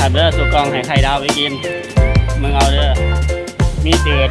ครับเด้อสุกองให้ไข่ดาวไปกิน มึงเอาเด้อ มีเตือด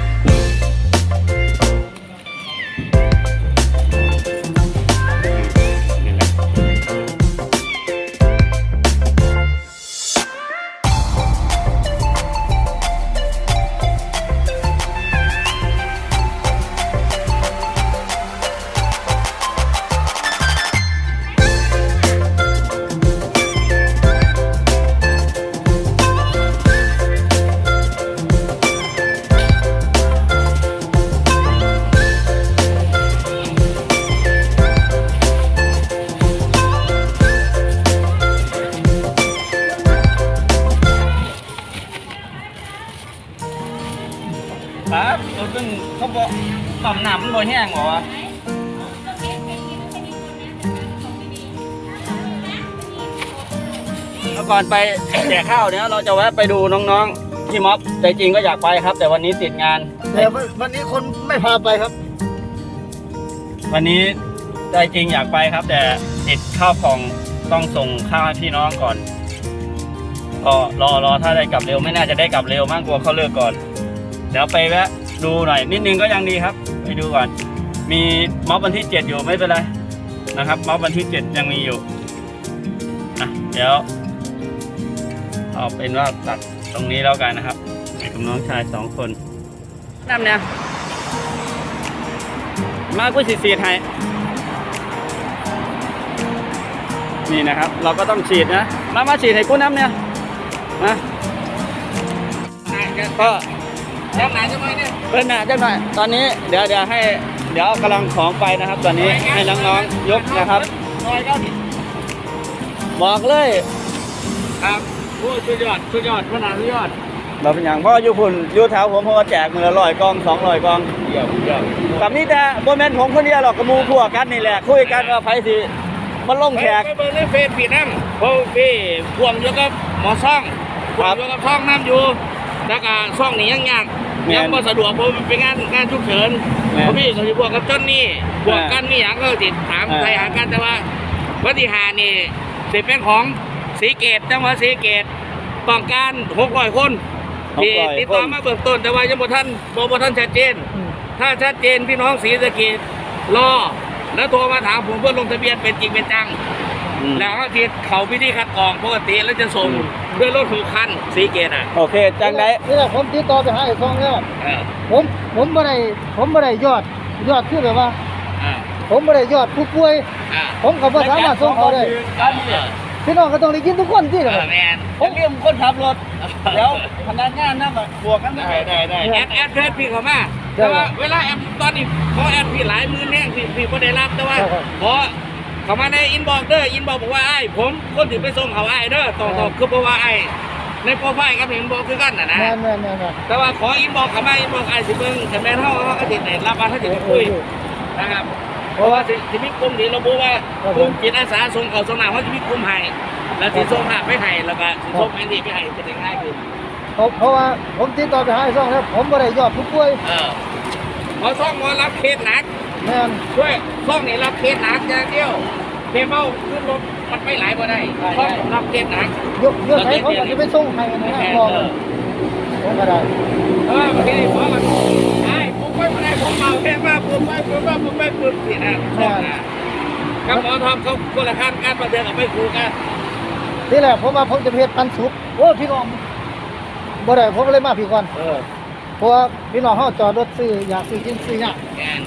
หนำมันบ่แห้งเหรอวะแล้วก่อนไปแจกข้าวเนี่ยเราจะแวะไปดูน้องๆที่ม็อบใจจริงก็อยากไปครับ แต่วันนี้ติดงาน แต่วันนี้คนไม่พาไปครับ วันนี้ใจจริงอยากไปครับ แต่ติดข้าวของต้องส่งข้าวให้พี่น้องก่อนก็รอรอถ้าได้กลับเร็วไม่น่าจะได้กลับเร็วมากกลัวเขาเลิกก่อน เดี๋ยวไปแวะดูหน่อยนิดนึงก็ยังดีครับ ไปดูก่อน มีม็อบวันที่เจ็ดอยู่ไม่เป็นไรนะครับ ม็อบวันที่เจ็ดยังมีอยู่อะเดี๋ยวเอาเป็นว่าตัดตรงนี้แล้วกันนะครับไปกับน้องชายสองคนน้ำเนี่ยมากุ้ยสีสีไทยนี่นะครับ เราก็ต้องฉีดนะ มา มาฉีดให้กุ้น้ำเนี่ย มาก็ ยังไหนจะไปเนี่ยเพิ่นหนะจังหน่อยตอนนี้เดี๋ยวเดี๋ยวให้เดี๋ยวกำลังของไปนะครับ ตอนนี้ให้น้องๆยกนะครับซอยก็บอกเลย ครับโอ้สุดยอดสุดยอดขนาดสุดยอดเราเป็นอย่างพ่ออยู่พุ่นอยู่แถวผมเพราะว่าแจกมือละร้อยกองสองร้อยกองเยี่ยมเยี่ยมกับนี้แต่โมเมนผมคนเดียวหรอกกับหมูพวกกันนี่แหละ คุยกันว่าไฟสิมันลงแขกไปเบิ่งในเฟซพี่น้ำเพราะพี่พ่วงอยู่กับหมอซ่องพ่วงอยู่กับซ่องน้ำอยู่แล้วก็ซ่องนี่ยังยาก แม่นยังบ่สะดวกเพราะมันเป็นงานงานฉุกเฉินแม่นเพราะพี่ก็สิพวกกับเจ้านี่พวกอ่ากันมีหยังก็ติดถามอ่าไทยหากันแต่ว่าวันที่หานี่สิเป็นของสีเกตจังหวัดสีเกตต้องการ600คนที่600ติดต่อมาเบื้องต้นแต่ว่ายังบ่ทันบ่บ่ทันชัดเจน ถ้าชัดเจนพี่น้องศรีสะเกดรอแล้วโทรมาถามผมเพื่อลงทะเบียนเป็นจริงเป็นจังอืม แล้วก็ทีเขาพิธีคัดกรองปกติแล้วจะส่งด้วยรถหกคันสีเกตอะโอเคจังได้นี่แหละผมติดต่อไปหาไอ้ฟองแล้วเออผมผมไม่ได้ผมไม่ได้ยอดยอดคือแบบว่าอ่าผมไม่ได้ยอดผู้ป่วยอ่าผมก็บ่สามารถส่งเขาได้การเนี่ยพี่น้องก็ต้องได้ยินทุกคนที่เอเหรออแมนผมเรียกคนขับรถแล้วพนักงานนั่งแบบบวกกันได้ได้ได้แอดแอดเฟซพี่เขามาแต่ว่าเวลาแอดตอนนี้เขาแอดพี่หลายมือแน่พี่พี่ก็ได้รับแต่ว่าพอ เขามาในอินบอกเด้ออินบอกบอกว่าไอ้ายผมคนถือไปส่งเขาไอ้ายเด้อต่อต่อคือเพราะว่าไอ้ายในโปรไฟล์กับเห็นบอกคือกันน่ะนะแม่นแม่นแม่นแม่นแต่ว่าขออินบอกเขามาอินบอกไอ้สิเบิ่งแต่แม่นเฮาเฮาก็ติดได้รับมาถ้าติดคุยนะครับเพราะว่าสิสิมีกลุ่มที่ระบุว่ากลุ่มจิตอาสาส่งเขาส่งหน้าเขาจะมีกลุ่มให้แล้วสิส่งภาพไปให้แล้วก็สิส่งแผนที่ไปให้จะได้ง่ายขึ้นเพราะเพราะว่าผมติดต่อไปหาไอ้ฟองแล้วผมไม่ได้ยอดผู้ป่วยเออหมอซ่องหมอรับเคสหนัก แม่น ช่วยซ่องนี่รับเคสหนักอย่างเดียวเคเมาขึ้นรถมันไม่ไหลบ่ได้ซ่องรับเคสหนักยกยกให้เขาก็จะไปส่งให้นะแม่ฮะเอบอกอผมก็ได้เออบางทีหมอมันไอ้ผมไปไม่ได้ผมเมาแค่ว่าผมไปผมว่าผมไปปุ๊บสินะซ่องนะกับหมอทอมเขาคนละขั้นการประเดินกับไม่ครูกันที่แรกผมว่าผมจะไปเฮ็ดปันสุกโอ้พี่น้องบ่ได้ผมก็เลยมาพี่ก่อนเออเพราะว่าพี่น้องเฮาจอดรถซื้ออยากซื้อกินซื้อหยังแกน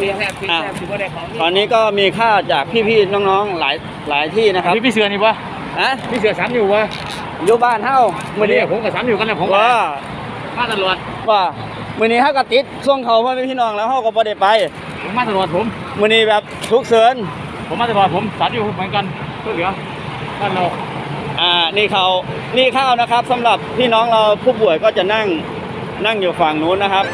คือแทบคือแทบคือว่าได้ของตอนนี้ก็มีค่าจากพี่ๆน้องๆหลายหลายที่นะครับพี่พี่เสือนี่วะนะพี่เสือสามอยู่วะอยู่บ้านเฮามื่อนี้ผมกับสามอยู่กันนะผมว่ามาตำรวจว่ามื้อนี้เฮาก็ติดช่วงเขาพ่อแม่พี่น้องแล้วเฮาก็บ่ได้ไปผมมาตำรวจผมมื้อนี้แบบทุกเสริญผมมาตำรวจผมสามอยู่เหมือนกันก็เหลือบ้านเราอ่านี่เขานี่ข้าวนะครับสำหรับพี่น้องเราผู้ป่วยก็จะนั่งนั่งอยู่ฝั่งนู้นนะครับ